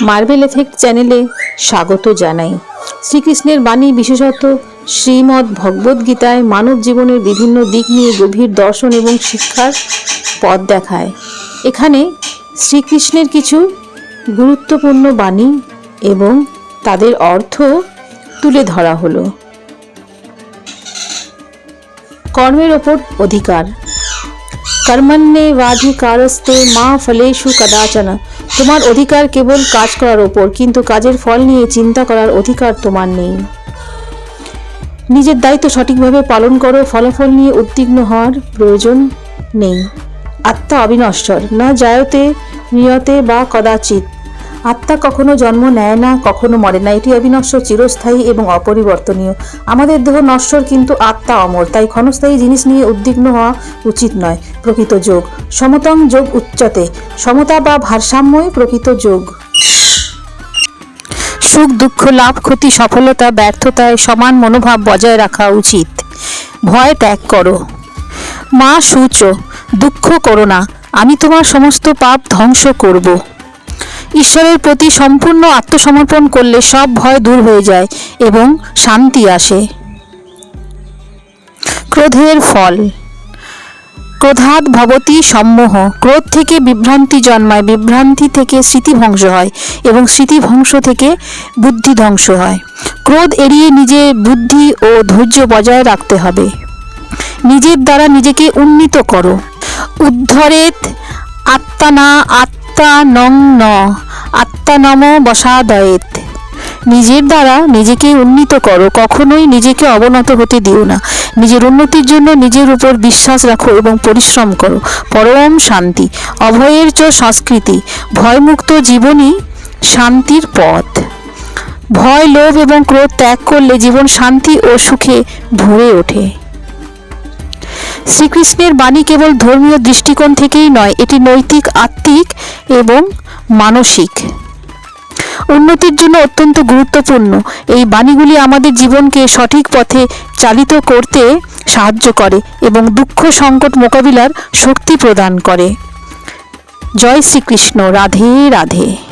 Marble effect চ্যানেলে স্বাগত জানাই। শ্রীকৃষ্ণের বাণী বিশেষত শ্রীমদ্ ভগবদ্গীতায় মানব জীবনের বিভিন্ন দিক নিয়ে গভীর দর্শন এবং শিক্ষার পথ দেখায়। এখানে শ্রীকৃষ্ণের কিছু গুরুত্বপূর্ণ বাণী এবং তাদের অর্থ তুলে ধরা হলো। কর্মের ওপর অধিকার। কর্মণ্যে বাধিকারস্তে মা ফলেষু কদাচন। তোমার অধিকার কেবল কাজ করার ওপর, কিন্তু কাজের ফল নিয়ে চিন্তা করার অধিকার তোমার নেই। নিজের দায়িত্ব সঠিকভাবে পালন করো, ফলাফল নিয়ে উদ্বিগ্ন হওয়ার প্রয়োজন নেই। আত্মা অবিনশ্বর, না জায়তে নিয়তে বা কদাচিৎ। আত্মা কখনো জন্ম নেয় না, কখনো মরে না। এটি অবিনশ্বর, চিরস্থায়ী এবং অপরিবর্তনীয়। আমাদের দেহ নশ্বর কিন্তু আত্মা অমর, তাই ক্ষণস্থায়ী জিনিস নিয়ে উদ্বিগ্ন হওয়া উচিত নয়। প্রকৃত যোগ। সমতম যোগ উচ্চতে। সমতা বা ভারসাম্যই প্রকৃত যোগ। সুখ, দুঃখ, লাভ, ক্ষতি, সফলতা, ব্যর্থতায় সমান মনোভাব বজায় রাখা উচিত। ভয় ত্যাগ করো। মা, সূচ। দুঃখ করো না। আমি তোমার সমস্ত পাপ ধ্বংস করব। ঈশ্বরের প্রতি সম্পূর্ণ আত্মসমর্পণ করলে সব ভয় দূর হয়ে যায় এবং শান্তি আসে। ক্রোধের ফল। ক্রোধাত ভবতী সম্মোহ। ক্রোধ থেকে বিভ্রান্তি জন্মায়, বিভ্রান্তি থেকে স্মৃতিভংস হয় এবং স্মৃতিভংস থেকে বুদ্ধি ধ্বংস হয়। ক্রোধ এড়িয়ে নিজে বুদ্ধি ও ধৈর্য বজায় রাখতে হবে। নিজের দ্বারা নিজেকে উন্নীত করো। উদ্ধরেত আত্মানা আত্মা নং ন। আত্মানম বসাদয়েত। নিজের দ্বারা নিজেকে উন্নীত করো, কখনোই নিজেকে অবনত হতে দিও না। নিজের উন্নতির জন্য নিজের উপর বিশ্বাস রাখো এবং পরিশ্রম করো। পরম শান্তি, অভয়ের চ সংস্কৃতি, ভয়মুক্ত জীবনই শান্তির পথ। ভয়, লোভ এবং ক্রোধ ত্যাগ করলে জীবন শান্তি ও সুখে ভরে ওঠে। শ্রীকৃষ্ণের বাণী কেবল ধর্মীয় দৃষ্টিকোণ থেকেই নয়, এটি নৈতিক, আত্মিক এবং মানসিক। উন্নতির জন্য অত্যন্ত গুরুত্বপূর্ণ। এই বাণীগুলি আমাদের জীবনকে সঠিক পথে চালিত করতে সাহায্য করে এবং দুঃখ সংকট মোকাবিলার শক্তি প্রদান করে। জয় শ্রীকৃষ্ণ। রাধে রাধে।